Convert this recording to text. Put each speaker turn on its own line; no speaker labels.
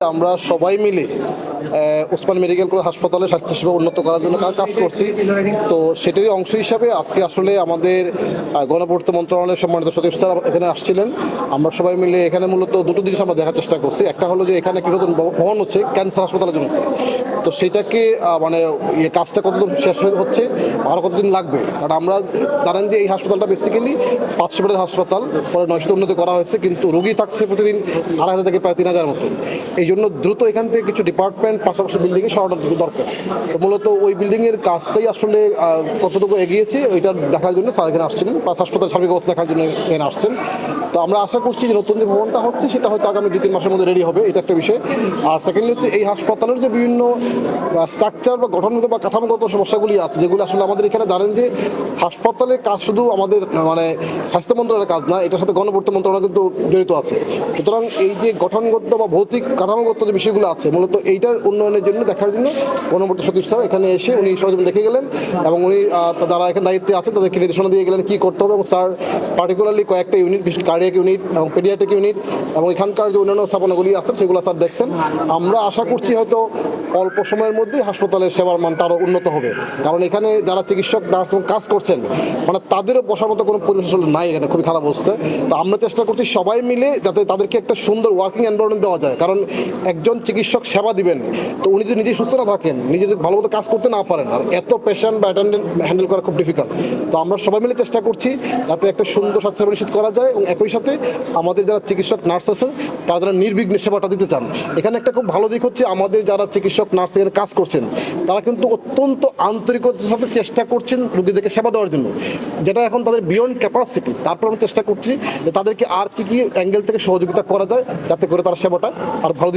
আমরা সবাই মিলে ওসমান মেডিকেল কলেজ হাসপাতালে স্বাস্থ্যসেবা উন্নত করার জন্য কাজ করছি। তো সেটারই অংশ হিসাবে আজকে আসলে আমাদের গণপূর্ত মন্ত্রণালয়ের সম্মানিত সচিব স্যার এখানে আসছিলেন। আমরা সবাই মিলে এখানে মূলত দুটো জিনিস আমরা দেখার চেষ্টা করছি। একটা হলো যে এখানে একটা নতুন ভবন হচ্ছে, ক্যান্সার হাসপাতালের জন্য। তো সেটাকে মানে ইয়ে কাজটা কতদূর শেষ হচ্ছে আরও কতদিন লাগবে? কারণ আমরা জানেন যে এই হাসপাতালটা বেসিক্যালি পাঁচশো বেডের হাসপাতাল, পরে নয়শো উন্নতি করা হয়েছে, কিন্তু রোগী থাকছে প্রতিদিন আড়াই হাজার থেকে প্রায় তিন হাজার মতো। এই জন্য দ্রুত এখান থেকে কিছু ডিপার্টমেন্ট পাশাপাশি বিল্ডিংয়ে সরানো দরকার। তো মূলত ওই বিল্ডিংয়ের কাজটাই আসলে কতটুকু এগিয়েছে ওইটা দেখার জন্য স্যার এখানে আসছিলেন প্লাস হাসপাতাল সার্বিক অবস্থা দেখার জন্য এখানে আসছেন। তো আমরা আশা করছি যে নতুন যে ভবনটা হচ্ছে, সেটা হয়তো আগামী দুই তিন মাসের মধ্যে রেডি হবে, এটা একটা বিষয়। আর সেকেন্ডলি হচ্ছে এই হাসপাতালের যে বিভিন্ন স্ট্রাকচার বা গঠনগত বা কাঠামোগত সমস্যাগুলি আছে, যেগুলো আসলে আমাদের এখানে জানেন যে হাসপাতালে কাজ শুধু আমাদের মানে স্বাস্থ্য মন্ত্রণালয়ের কাজ না, এটার সাথে গণপূর্ত মন্ত্রণালয় কিন্তু জড়িত আছে। সুতরাং এই যে গঠনগত বা ভৌতিক কাঠামোগত যে বিষয়গুলো আছে, মূলত এইটার উন্নয়নের জন্য দেখার জন্য গণপূর্ত সচিব স্যার এখানে এসে উনি সরজমিন দেখে গেলেন এবং উনি যারা এখানে দায়িত্বে আছে তাদেরকে নির্দেশনা দিয়ে গেলেন কী করতে হবে এবং স্যার পার্টিকুলারলি কয়েকটা ইউনিট কার্ডিয়াক ইউনিট এবং পেডিয়াট্রিক ইউনিট এবং এখানকার যে অন্যান্য স্থাপনাগুলি আছে সেগুলো স্যার দেখছেন। আমরা আশা করছি হয়তো অল্প সময়ের মধ্যেই হাসপাতালের সেবার মানটা আরও উন্নত হবে। কারণ এখানে যারা চিকিৎসক, নার্স এবং কাজ করছেন মানে তাদেরও বসার মতো কোনো পরিবেশ আসলে নাই এখানে, খুবই খারাপ অবস্থা। তো আমরা চেষ্টা করছি সবাই মিলে যাতে তাদেরকে একটা সুন্দর ওয়ার্কিং এনভায়রনমেন্ট দেওয়া যায়। কারণ একজন চিকিৎসক সেবা দিবেন, তো উনি যদি নিজে সুস্থ না থাকেন, নিজে যদি ভালো কাজ করতে না পারেন, আর এত পেশেন্ট বা অ্যাটেন্ডেন্ট হ্যান্ডেল করা খুব ডিফিকাল্ট তো আমরা সবাই মিলে চেষ্টা করছি যাতে একটা সুন্দর স্বাস্থ্য নিশ্চিত করা যায় এবং একই সাথে আমাদের যারা চিকিৎসক নার্স আছেন, তারা যারা নির্বিঘ্নে সেবাটা দিতে চান। এখানে একটা খুব ভালো দিক হচ্ছে, আমাদের যারা চিকিৎসক নার্স এখানে কাজ করছেন, তারা কিন্তু অত্যন্ত আন্তরিকতার সাথে চেষ্টা করছেন রোগীদেরকে সেবা দেওয়ার জন্য। যেটা এখন তাদের বিয়ন্ড ক্যাপাসিটি তারপর আমরা চেষ্টা করছি যে তাদেরকে আর কী কী অ্যাঙ্গেল থেকে সহযোগিতা করা যায়, যাতে করে তারা সেবাটা আর ভালো